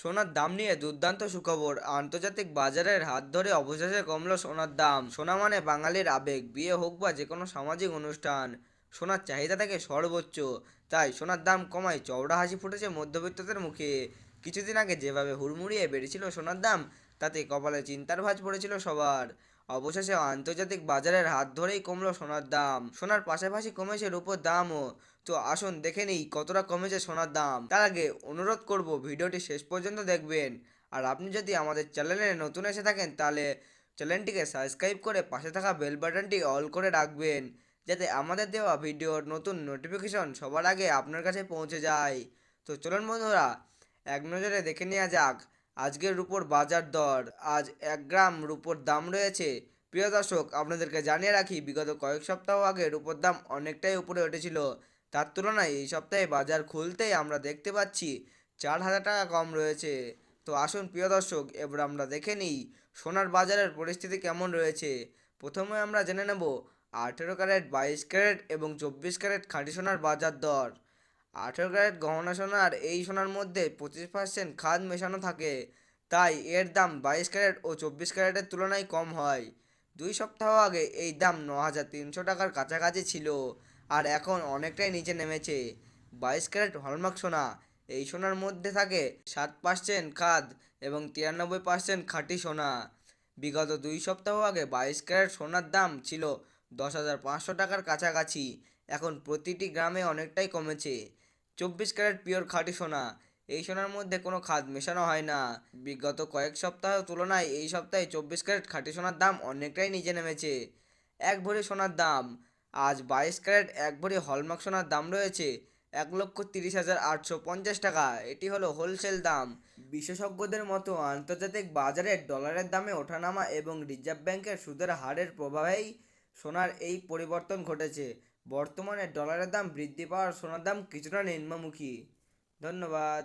সোনার দাম নিয়ে দুর্দান্ত সুখবর। আন্তর্জাতিক বাজারের হাত ধরে অবশেষে কমলো সোনার দাম। সোনা মানে বাঙালির আবেগ, বিয়ে হোক বা যে কোনো সামাজিক অনুষ্ঠান। সোনার চাহিদা থাকে সর্বোচ্চ, তাই সোনার দাম কমায় চওড়া হাসি ফুটেছে মধ্যবিত্তদের মুখে। কিছুদিন আগে যেভাবে হুড়মুড়িয়ে বেড়েছিল সোনার দাম, তাতে কপালে চিন্তার ভাঁজ পড়েছিল সবার। অবশেষে আন্তর্জাতিক বাজারের হাত ধরেই কমলো সোনার দাম। সোনার পাশাপাশি কমেছে রূপোর দামও। তো আসুন দেখে নিই কতটা কমেছে সোনার দাম। তার আগে অনুরোধ করব ভিডিওটি শেষ পর্যন্ত দেখবেন। আর আপনি যদি আমাদের চ্যানেলে নতুন এসে থাকেন, তাহলে চ্যানেলটিকে সাবস্ক্রাইব করে পাশে থাকা বেল বাটনটি অল করে রাখবেন, যাতে আমাদের দেওয়া ভিডিওর নতুন নোটিফিকেশন সবার আগে আপনার কাছে পৌঁছে যায়। তো চলুন বন্ধুরা, এক নজরে দেখে নেওয়া যাক আজকের রুপোর বাজার দর, আজ এক গ্রাম রুপোর দাম রয়েছে। প্রিয় দর্শক, আপনাদেরকে জানিয়ে রাখি, বিগত কয়েক সপ্তাহ আগে রুপোর দাম অনেকটাই উপরে উঠেছিল। তার তুলনায় এই সপ্তাহে বাজার খুলতেই আমরা দেখতে পাচ্ছি চার হাজার টাকা কম রয়েছে। তো আসুন প্রিয় দর্শক, এবার আমরা দেখে নিই সোনার বাজারের পরিস্থিতি কেমন রয়েছে। প্রথমে আমরা জেনে নেব, আঠেরো ক্যারেট, বাইশ ক্যারেট এবং চব্বিশ ক্যারেট খাঁটি সোনার বাজার দর। আঠেরো ক্যারেট গহনা সোনার এই সোনার মধ্যে পঁচিশ পার্সেন্ট খাদ মেশানো থাকে। তাই এর দাম বাইশ ক্যারেট ও চব্বিশ ক্যারেটের তুলনায় কম হয়। দুই সপ্তাহ আগে এই দাম ন হাজার তিনশো টাকার কাছাকাছি ছিল আর এখন অনেকটাই নিচে নেমেছে। বাইশ ক্যারেট হলমার্ক সোনা, এই সোনার মধ্যে থাকে সাত পার্সেন্ট খাদ এবং তিরানব্বই পার্সেন্ট খাঁটি সোনা। বিগত দুই সপ্তাহ আগে বাইশ ক্যারেট সোনার দাম ছিল দশ হাজার পাঁচশো টাকার কাছাকাছি। এখন প্রতিটি গ্রামে অনেকটাই কমেছে। চব্বিশ ক্যারেট পিওর খাঁটি সোনা, এই সোনার মধ্যে কোনো খাদ মেশানো হয় না। বিগত কয়েক সপ্তাহ তুলনায় এই সপ্তাহে চব্বিশ ক্যারেট খাঁটি সোনার দাম অনেকটাই নিচে নেমেছে। এক ভরি সোনার দাম, আজ বাইশ ক্যারেট এক ভরি হলমার্ক সোনার দাম রয়েছে এক লক্ষ তিরিশ হাজার আটশো পঞ্চাশ টাকা। এটি হলো হোলসেল দাম। বিশেষজ্ঞদের মতো আন্তর্জাতিক বাজারে ডলারের দামে ওঠানামা এবং রিজার্ভ ব্যাংকের সুদের হারের প্রভাবেই সোনার এই পরিবর্তন ঘটেছে। বর্তমানে ডলারের দাম বৃদ্ধি পাওয়ার সোনার দাম কিছুটা নিম্নমুখী। ধন্যবাদ।